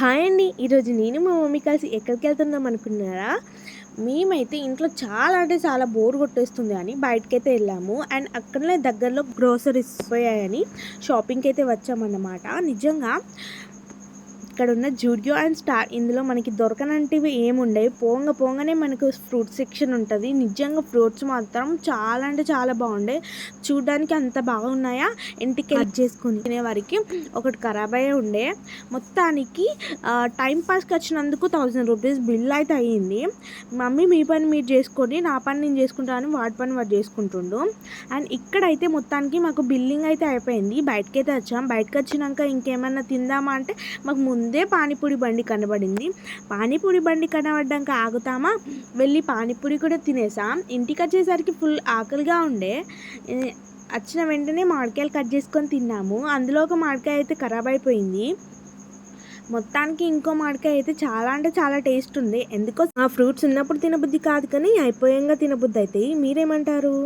Hi అండి. ఈరోజు నేను మా మమ్మీ కలిసి ఎక్కడికి వెళ్తున్నాం అనుకున్నారా? మేమైతే ఇంట్లో చాలా అంటే చాలా బోర్ కొట్టేస్తుంది అని బయటకైతే వెళ్ళాము. అండ్ అక్కడనే దగ్గరలో గ్రోసరీస్ పోయాయని షాపింగ్కి అయితే వచ్చామన్నమాట. నిజంగా ఇక్కడ ఉన్న జూడియో అండ్ స్టార్. ఇందులో మనకి దొరకనంటివి ఏముండవు పోంగ పోంగనే మనకు ఫ్రూట్ సెక్షన్ ఉంటుంది. నిజంగా ఫ్రూట్స్ మాత్రం చాలా అంటే చాలా బాగుండే. చూడడానికి అంత బాగున్నాయా? ఇంటికి కట్ చేసుకుని తినేవారికి ఒకటి ఖరాబ్ అయ్యే ఉండే. మొత్తానికి టైం పాస్కి వచ్చినందుకు థౌజండ్ రూపీస్ బిల్ అయితే అయ్యింది. మమ్మీ మీ పని మీరు చేసుకొని నా పని నేను చేసుకుంటాను వాడి పని వాడు చేసుకుంటుండు. అండ్ ఇక్కడైతే మొత్తానికి మాకు బిల్లింగ్ అయితే అయిపోయింది. బయటకైతే వచ్చాం. బయటకు వచ్చినాక ఇంకేమన్నా తిందామా అంటే మాకు ముందు ముందే పానీపూరి బండి కనబడింది. పానీపూరి బండి కనబడ్డాక ఆగుతామా? వెళ్ళి పానీపూరి కూడా తినేసాం. ఇంటికి వచ్చేసరికి ఫుల్ ఆకలిగా ఉండే. వచ్చిన వెంటనే మామిడికాయలు కట్ చేసుకొని తిన్నాము. అందులో ఒక మామిడికాయ అయితే ఖరాబ్ అయిపోయింది. మొత్తానికి ఇంకో మామిడికాయ అయితే చాలా అంటే చాలా టేస్ట్ ఉంది. ఎందుకో ఆ ఫ్రూట్స్ ఉన్నప్పుడు తినబుద్ధి కాదు కానీ అయిపోయంగా తినబుద్ధి అవుతాయి. మీరేమంటారు?